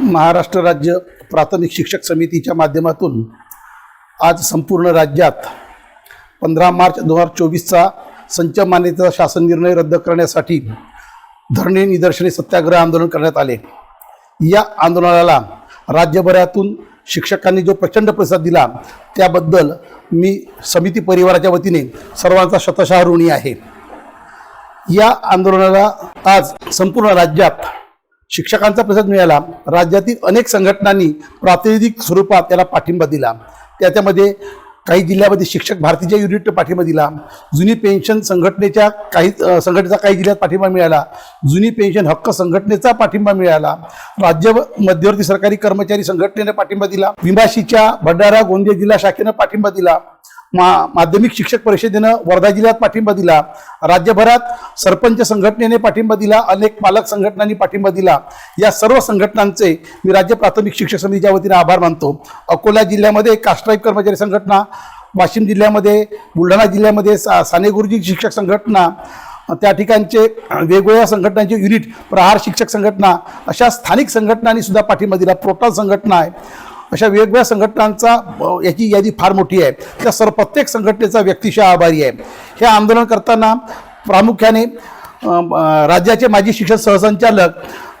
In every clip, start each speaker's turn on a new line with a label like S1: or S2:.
S1: महाराष्ट्र राज्य प्राथमिक शिक्षक समितीच्या माध्यमातून आज संपूर्ण राज्यात पंधरा मार्च दोन हजार चोवीसचा संच मान्यतेचा शासन निर्णय रद्द करण्यासाठी धरणे निदर्शने सत्याग्रह आंदोलन करण्यात आले. या आंदोलनाला राज्यभरातून शिक्षकांनी जो प्रचंड प्रतिसाद दिला त्याबद्दल मी समिती परिवाराच्या वतीने सर्वांचा शतशः ऋणी आहे. या आंदोलनाला आज संपूर्ण राज्यात शिक्षकांचा प्रसाद मिळाला. राज्यातील अनेक संघटनांनी प्रातिनिधिक स्वरूपात त्याला पाठिंबा दिला. त्याच्यामध्ये काही जिल्ह्यामध्ये शिक्षक भारतीच्या युनिटनं पाठिंबा दिला. जुनी पेन्शन संघटनेच्या काही संघटनेचा काही जिल्ह्यात पाठिंबा मिळाला. जुनी पेन्शन हक्क संघटनेचा पाठिंबा मिळाला. राज्य मध्यवर्ती सरकारी कर्मचारी संघटनेने पाठिंबा दिला. विमाशीच्या भंडारा गोंदिया जिल्हा शाखेनं पाठिंबा दिला. मा माध्यमिक शिक्षक परिषदेनं वर्धा जिल्ह्यात पाठिंबा दिला. राज्यभरात सरपंच संघटनेने पाठिंबा दिला अनेक पालक संघटनांनी पाठिंबा दिला. या सर्व संघटनांचे मी राज्य प्राथमिक शिक्षक समितीच्या वतीने आभार मानतो. अकोला जिल्ह्यामध्ये कास्ट्राईब कर्मचारी संघटना वाशिम जिल्ह्यामध्ये बुलढाणा जिल्ह्यामध्ये सा साने गुरुजी शिक्षक संघटना त्या ठिकाणचे वेगवेगळ्या संघटनांचे युनिट प्रहार शिक्षक संघटना अशा स्थानिक संघटनांनी सुद्धा पाठिंबा दिला. प्रोटॉल संघटना आहे. अशा वेगवेगळ्या संघटनांचा याची यादी फार मोठी आहे. त्या सर्व प्रत्येक संघटनेचा व्यक्तिशः आभारी आहे. हे आंदोलन करताना प्रामुख्याने राज्याचे माजी शिक्षण सहसंचालक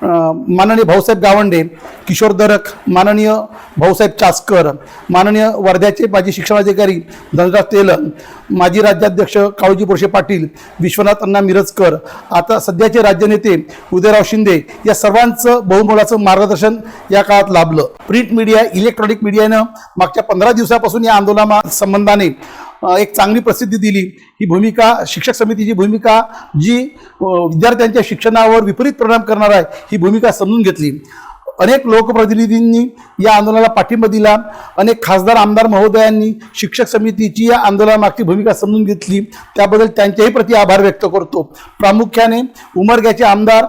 S1: माननीय भाऊसाहेब गावंडे किशोर दरक माननीय भाऊसाहेब चासकर माननीय वर्ध्याचे माजी शिक्षणाधिकारी धनराज तेलंग माजी राज्याध्यक्ष काळूजी बोरशे पाटील विश्वनाथ अण्णा मिरजकर आता सध्याचे राज्यनेते उदयराव शिंदे या सर्वांचं बहुमोलाचं मार्गदर्शन या काळात लाभलं. प्रिंट मीडिया इलेक्ट्रॉनिक मीडियानं मागच्या पंधरा दिवसापासून या आंदोलना संबंधाने एक चांगली प्रसिद्धी दिली. ही भूमिका शिक्षक समितीची भूमिका जी विद्यार्थ्यांच्या शिक्षणावर विपरीत परिणाम करणार आहे ही भूमिका समजून घेतली. अनेक लोकप्रतिनिधींनी या आंदोलनाला पाठिंबा दिला. अनेक खासदार आमदार महोदयांनी शिक्षक समितीची या आंदोलनामागची भूमिका समजून घेतली. त्याबद्दल त्यांच्याही प्रति आभार व्यक्त करतो. प्रामुख्याने उमरग्याचे आमदार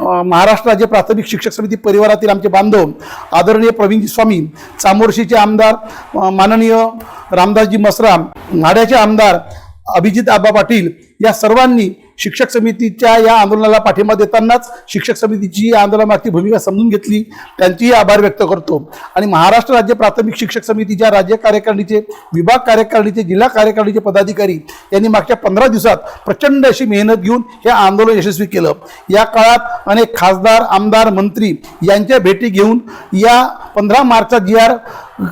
S1: महाराष्ट्र राज्य प्राथमिक शिक्षक समिती परिवारातील आमचे बांधव आदरणीय प्रवीणजी स्वामी चामोर्शीचे आमदार माननीय रामदासजी मसराम नाड्याचे आमदार अभिजित आबा पाटील या सर्वांनी शिक्षक समितीच्या या आंदोलनाला पाठिंबा देतानाच शिक्षक समितीची या आंदोलनामागची भूमिका समजून घेतली. त्यांचेही आभार व्यक्त करतो. आणि महाराष्ट्र राज्य प्राथमिक शिक्षक समितीच्या राज्य कार्यकारिणीचे विभाग कार्यकारिणीचे जिल्हा कार्यकारिणीचे पदाधिकारी यांनी मागच्या पंधरा दिवसात प्रचंड अशी मेहनत घेऊन हे आंदोलन यशस्वी केलं. या काळात अनेक खासदार आमदार मंत्री यांच्या भेटी घेऊन या पंधरा मार्चचा जी आर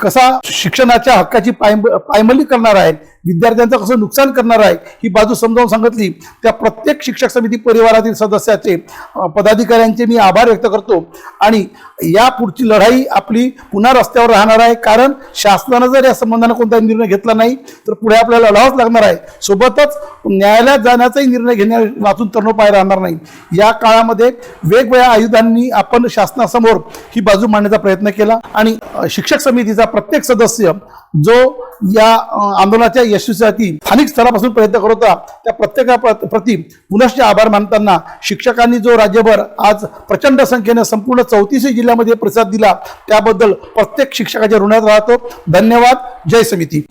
S1: कसा शिक्षणाच्या हक्काची पाय पायमल्ली करणार आहे विद्यार्थ्यांचं कसं नुकसान करणार आहे ही बाजू समजावून सांगितली. त्या प्रत्येक शिक्षक समिती परिवारातील सदस्याचे पदाधिकाऱ्यांचे मी आभार व्यक्त करतो. आणि या पुढची लढाई आपली पुन्हा रस्त्यावर राहणार आहे. कारण शासनानं जर या संबंधाने कोणताही निर्णय घेतला नाही तर पुढे आपल्याला लढावाच लागणार आहे. सोबतच न्यायालयात जाण्याचाही निर्णय घेण्या वाचून तरणोपाय राहणार नाही. या काळामध्ये वेगवेगळ्या आयुधांनी आपण शासनासमोर ही बाजू मांडण्याचा प्रयत्न केला. आणि शिक्षक समितीचा प्रत्येक सदस्य जो या आंदोलनाच्या यशस्वीसाठी स्थानिक स्तरापासून प्रयत्न करत होता त्या प्रत्येका प्र- प्रति पुनश्च आभार मानताना शिक्षकांनी जो राज्यभर आज प्रचंड संख्येनं संपूर्ण चौतीसही जिल्ह्यामध्ये प्रतिसाद दिला त्याबद्दल प्रत्येक शिक्षकाच्या ऋणात राहतो धन्यवाद. जय समिती.